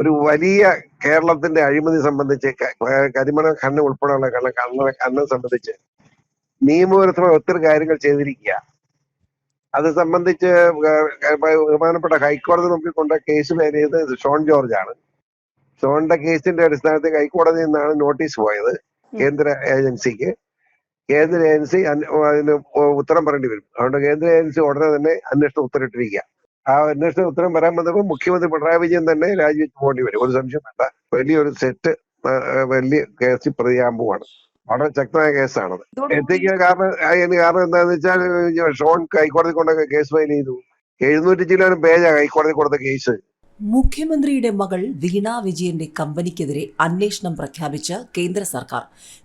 ഒരു വലിയ കേരളത്തിന്റെ അഴിമതി സംബന്ധിച്ച് കരിമണ കണ്ണ് ഉൾപ്പെടെയുള്ള കള്ള കണ്ണ ഖനനം സംബന്ധിച്ച് നിയമവിരുദ്ധമായ ഒത്തിരി കാര്യങ്ങൾ ചെയ്തിരിക്കുക. അത് സംബന്ധിച്ച് ബഹുമാനപ്പെട്ട ഹൈക്കോടതി നോക്കിക്കൊണ്ട കൊണ്ട കേസ് ചെയ്ത് ഷോൺ ജോർജ് ആണ് ഷോണിന്റെ കേസിന്റെ അടിസ്ഥാനത്തിൽ ഹൈക്കോടതിയിൽ നിന്നാണ് നോട്ടീസ് പോയത് കേന്ദ്ര ഏജൻസിക്ക്. കേന്ദ്ര ഏജൻസി അതിന് ഉത്തരം പറയേണ്ടി വരും. അതുകൊണ്ട് കേന്ദ്ര ഏജൻസി ഉടനെ തന്നെ അന്വേഷണം ഉത്തരവിട്ടിരിക്കുക. ആ അന്വേഷണ ഉത്തരം വരാൻ വന്നപ്പോൾ മുഖ്യമന്ത്രി പിണറായി വിജയൻ തന്നെ രാജിവെച്ച് പോകേണ്ടി വരും. ഒരു സംശയം വേണ്ട. വലിയൊരു സെറ്റ് വലിയ കേസിൽ പ്രതിയാമ്പുമാണ് വളരെ ശക്തമായ കേസാണത്. എത്തിക്കാൻ കാരണം? അതിന് കാരണം എന്താണെന്ന് വെച്ചാൽ ഷോൺ ഹൈക്കോടതി കൊണ്ടൊക്കെ കേസ് ഫയൽ ചെയ്തു. എഴുന്നൂറ്റി ചില്ലാനും പേജാ ഹൈക്കോടതി കൊടുത്ത കേസ്. മുഖ്യമന്ത്രിയുടെ മകൾ വീണ വിജയന്റെ കമ്പനിക്കെതിരെ അന്വേഷണം പ്രഖ്യാപിച്ച് കേന്ദ്ര സർക്കാർ.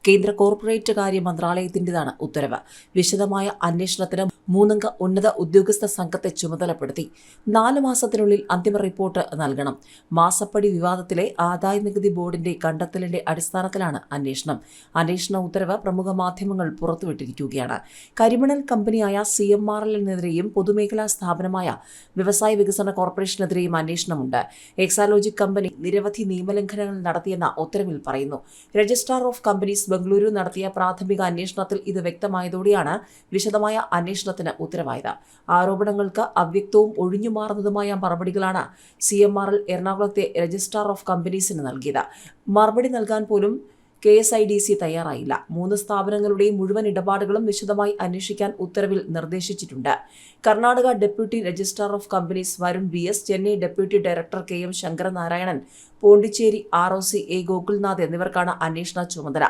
കേന്ദ്ര കോർപ്പറേറ്റ് കാര്യ മന്ത്രാലയത്തിന്റേതാണ് ഉത്തരവ്. വിശദമായ അന്വേഷണത്തിന് മൂന്നംഗ ഉന്നത ഉദ്യോഗസ്ഥ സംഘത്തെ ചുമതലപ്പെടുത്തി നാല് മാസത്തിനുള്ളിൽ അന്തിമ റിപ്പോർട്ട് നൽകണം. മാസപ്പടി വിവാദത്തിലെ ആദായ നികുതി ബോർഡിന്റെ കണ്ടെത്തലിന്റെ അടിസ്ഥാനത്തിലാണ് അന്വേഷണം. അന്വേഷണ ഉത്തരവ് പ്രമുഖ മാധ്യമങ്ങൾ പുറത്തുവിട്ടിരിക്കുകയാണ്. കരിമണൽ കമ്പനിയായ സി എം ആർ എല്ലിനെതിരെയും പൊതുമേഖലാ സ്ഥാപനമായ വ്യവസായ വികസന കോർപ്പറേഷനെതിരെയും അന്വേഷണമുണ്ട് എക്സാലോജിക് കമ്പനി നിരവധി നിയമലംഘനങ്ങൾ നടത്തിയെന്ന ഉത്തരവിൽ പറയുന്നു. രജിസ്ട്രാർ ഓഫ് കമ്പനീസ് ബംഗളൂരു നടത്തിയ പ്രാഥമിക അന്വേഷണത്തിൽ ഇത് വ്യക്തമായതോടെയാണ് വിശദമായ അന്വേഷണത്തിന് ഉത്തരവായത്. ആരോപണങ്ങൾക്ക് അവ്യക്തവും ഒഴിഞ്ഞുമാറുന്നതുമായ മറുപടികളാണ് സി എം ആർ എൽ എറണാകുളത്തെ രജിസ്ട്രാർ ഓഫ് കമ്പനീസിന് നൽകിയത്. മറുപടി നൽകാൻ പോലും K S I D C തയ്യാറായില്ല. മൂന്ന് സ്ഥാപനങ്ങളുടെയും മുഴുവൻ ഇടപാടുകളും വിശദമായി അന്വേഷിക്കാൻ ഉത്തരവിൽ നിർദ്ദേശിച്ചിട്ടുണ്ട്. Karnataka deputy registrar of companies Varun V S Chennai deputy director K M Sankaranarayanan Pondicherry R O C A Gokulnath എന്നിവർക്കാണ് അന്വേഷണ ചുമതല.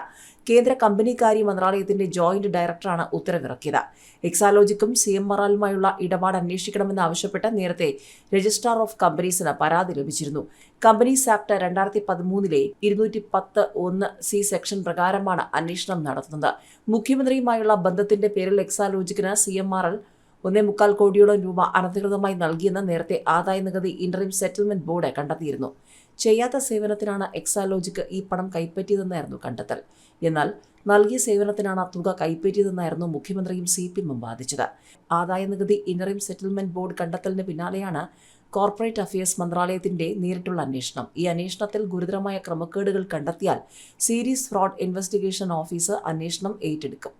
കേന്ദ്ര കമ്പനികാര്യ മന്ത്രാലയത്തിന്റെ ജോയിന്റ് ഡയറക്ടറാണ് ഉത്തരവിറക്കിയത്. എക്സാലോജിക്കും സി എം ആറുമായുള്ള ഇടപാട് അന്വേഷിക്കണമെന്ന് ആവശ്യപ്പെട്ട് നേരത്തെ രജിസ്ട്രാർ ഓഫ് കമ്പനീസിന് പരാതി ലഭിച്ചിരുന്നു. കമ്പനീസ് ആക്ട് രണ്ടായിരത്തി പതിമൂന്നിലെ ഇരുന്നൂറ്റി പത്ത് ഒന്ന് സി സെക്ഷൻ പ്രകാരമാണ് അന്വേഷണം നടത്തുന്നത്. മുഖ്യമന്ത്രിയുമായുള്ള ബന്ധത്തിന്റെ പേരിൽ എക്സാലോജിക്കിന് സി എം ആർ എൽ ഒന്നേ മുക്കാൽ കോടിയോളം രൂപ അനധികൃതമായി നൽകിയെന്ന് നേരത്തെ ആദായ നികുതി ഇന്ററിം സെറ്റിൽമെന്റ് ബോർഡ് കണ്ടെത്തിയിരുന്നു. ചെയ്യാത്ത സേവനത്തിനാണ് എക്സാലോജിക്ക് ഈ പണം കൈപ്പറ്റിയതെന്നായിരുന്നു കണ്ടെത്തൽ. എന്നാൽ നൽകിയ സേവനത്തിനാണ് തുക കൈപ്പറ്റിയതെന്നായിരുന്നു മുഖ്യമന്ത്രിയും സി പി എമ്മും വാദിച്ചത്. ആദായ നികുതി ഇന്ററിം സെറ്റിൽമെന്റ് ബോർഡ് കണ്ടെത്തലിന് പിന്നാലെയാണ് കോർപ്പറേറ്റ് അഫയേഴ്സ് മന്ത്രാലയത്തിന്റെ നേരിട്ടുള്ള അന്വേഷണം. ഈ അന്വേഷണത്തിൽ ഗുരുതരമായ ക്രമക്കേടുകൾ കണ്ടെത്തിയാൽ സീരീസ് ഫ്രോഡ് ഇൻവെസ്റ്റിഗേഷൻ ഓഫീസർ അന്വേഷണം ഏറ്റെടുക്കും.